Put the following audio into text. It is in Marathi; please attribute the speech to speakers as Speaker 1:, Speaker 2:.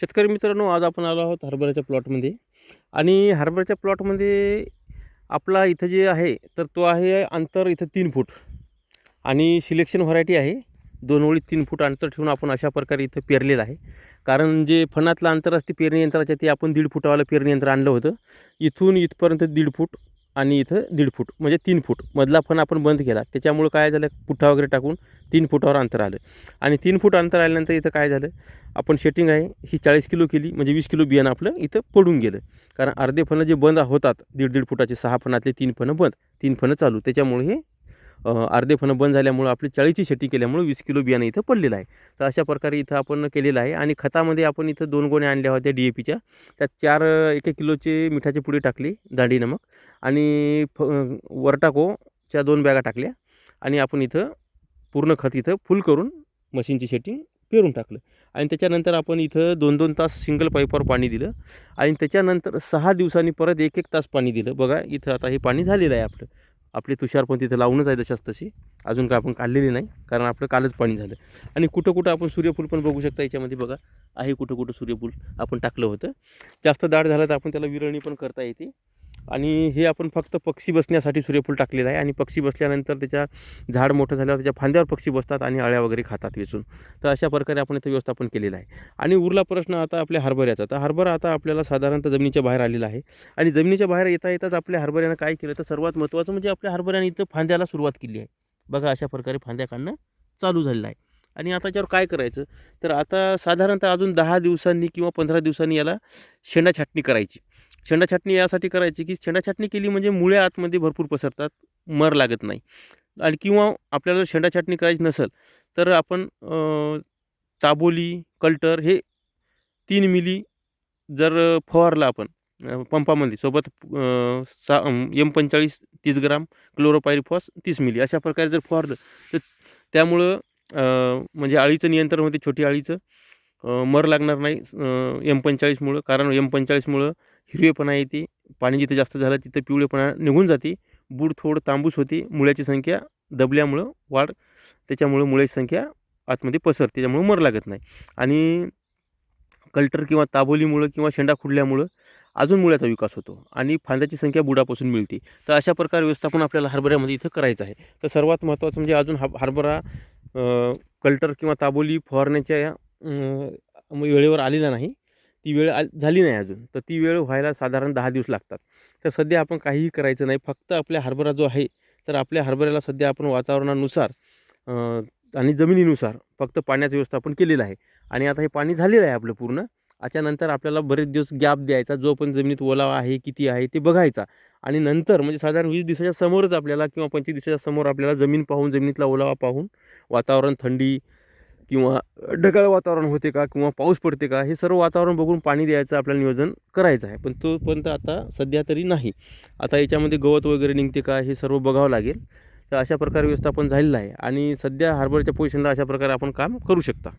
Speaker 1: शेतकरी मित्रांनो आज आपण आलो आहोत हरभऱ्याच्या प्लॉटमध्ये आणि हरभऱ्याच्या प्लॉटमध्ये आपला इथं जे आहे तर तो आहे अंतर इथं तीन फूट. आणि सिलेक्शन व्हरायटी आहे. दोन ओळीत तीन फूट अंतर ठेवून आपण अशा प्रकारे इथं पेरलेलं आहे. कारण जे फणातलं अंतर असते पेरणी यंत्राच्या ते आपण दीड फुटावालं पेरणी यंत्र आणलं होतं. इथून इथपर्यंत दीड फूट आणि इथं दीड फूट म्हणजे तीन फूट. मधला फण आपण बंद केला. त्याच्यामुळं काय झालं? पुठ्ठा वगैरे टाकून तीन फुटावर अंतर आलं. आणि तीन फूट अंतर आल्यानंतर इथं काय झालं? आपण शेटिंग आहे ही चाळीस किलो केली म्हणजे वीस किलो बियाणं आपलं इथं पडून गेलं. कारण अर्धे फणं जे बंद होतात दीड दीड फुटाचे सहा फणातले तीन फणं बंद तीन फणं चालू. त्याच्यामुळे हे अर्धे फणं बंद झाल्यामुळं आपली चाळीची शेती केल्यामुळं वीस किलो बियाणं इथं पडलेलं आहे. तर अशा प्रकारे इथं आपण केलेलं आहे आणि खतामध्ये आपण इथं दोन गोण्या आणल्या होत्या डी ए पीच्या. त्यात चार एक एक किलोचे मिठाची पुडी टाकली दांडी नमक आणि फ वरटाकोच्या दोन बॅगा टाकल्या आणि आपण इथं पूर्ण खत इथं फुल करून मशीनची शेटिंग पेरून टाकलं. आणि त्याच्यानंतर आपण इथं दोन दोन तास सिंगल पाईपवर पाणी दिलं आणि त्याच्यानंतर सहा दिवसांनी परत एक एक तास पाणी दिलं. बघा इथं आता हे पाणी झालेलं आहे आपलं. आपले तुषार पण तिथं लावूनच आहे तशाच तशी अजून काय आपण काढलेली नाही कारण आपलं कालच पाणी झालं. आणि कुठं कुठं आपण सूर्यफूल पण बघू शकता याच्यामध्ये बघा. आहे कुठं कुठं सूर्यफूल आपण टाकलं होतं. जास्त दाट झालं तर आपण त्याला विरळणी पण करता येते. आणि हे आपण फक्त पक्षी बसण्यासाठी सूर्यफूल टाकलेलं आहे आणि पक्षी बसल्यानंतर त्याच्या झाड मोठं झाल्यावर त्याच्या फांद्यावर पक्षी बसतात आणि अळ्या वगैरे खातात वेचून. तर अशा प्रकारे आपण इथं व्यवस्थापन केलेलं आहे. आणि उरला प्रश्न आता आपल्या हरभऱ्याचा. तर हरभरा आता आपल्याला साधारणतः जमिनीच्या बाहेर आलेला आहे. आणि जमिनीच्या बाहेर येता येताच आपल्या हरभऱ्यानं काय केलं? तर सर्वात महत्त्वाचं म्हणजे आपल्या हरभऱ्याने इथं फांद्याला सुरुवात केली आहे. बघा अशा प्रकारे फांद्या काढणं चालू झालेलं आहे. आणि आता याच्यावर काय करायचं? तर आता साधारणतः अजून दहा दिवसांनी किंवा पंधरा दिवसांनी याला शेंडा छाटणी करायची. शेंडा छाटणी यासाठी करायची की शेंडा छाटणी केली म्हणजे मुळे आतमध्ये भरपूर पसरतात मर लागत नाही. आणि किंवा आपल्याला जर शेंडा छाटणी करायची नसेल तर आपण ताबोली कल्टर हे तीन मिली जर फवारला आपण पंपामध्ये सोबत सा एम पंचेचाळीस तीस ग्राम क्लोरोपायरिफॉस तीस मिली अशा प्रकारे जर फवारलं तर त्यामुळं म्हणजे अळीचं नियंत्रण होते छोटी अळीचं. मर लागणार नाही. एम पंचेचाळीसमुळं कारण एम पंचेचाळीसमुळं हिरवेपणा येते. पाणी जिथं जास्त झालं तिथं पिवळेपणा निघून जाते. बूड थोडं तांबूस होते. मुळ्याची संख्या दबल्यामुळं वाढ. त्याच्यामुळं मुळ्याची संख्या आतमध्ये पसरते. त्याच्यामुळं मर लागत नाही. आणि कल्टर किंवा ताबोलीमुळं किंवा शेंडा खुडल्यामुळं अजून मुळ्याचा विकास होतो. आणि फांद्याची संख्या बुडापासून मिळते. तर अशा प्रकारे व्यवस्थापन आपल्याला हरभऱ्यामध्ये इथं करायचं आहे. तर सर्वात महत्त्वाचं म्हणजे अजून हा हरभरा कल्टर किंवा ताबोली फवारण्याच्या वेळेवर आलेला नाही. ती वेळ आ झाली नाही अजून. तर ती वेळ व्हायला साधारण दहा दिवस लागतात. तर सध्या आपण काहीही करायचं नाही. फक्त आपल्या हरभरा जो आहे तर आपल्या हरभऱ्याला सध्या आपण वातावरणानुसार आणि जमिनीनुसार फक्त पाण्याचं व्यवस्थापन केलेलं आहे. आणि आता हे पाणी झालेलं आहे आपलं पूर्ण. याच्यानंतर आपल्याला बरेच दिवस गॅप द्यायचा. जो पण जमिनीत ओलावा आहे किती आहे ते बघायचा. आणि नंतर म्हणजे साधारण वीस दिवसाच्या समोरच आपल्याला किंवा पंचवीस दिवसाच्या समोर आपल्याला जमीन पाहून जमिनीतला ओलावा पाहून वातावरण थंडी किंवा ढगाळ वातावरण होते का किंवा पाऊस पडते का हे सर्व वातावरण बघून पाणी द्यायचं आपल्याला नियोजन करायचं आहे. पण तोपर्यंत आता सध्या तरी नाही. आता याच्यामध्ये गवत वगैरे निघते का हे सर्व बघावं लागेल. तर अशा प्रकारे व्यवस्थापन झालेलं आहे. आणि सध्या हार्बरच्या पोझिशनला अशा प्रकारे आपण काम करू शकता.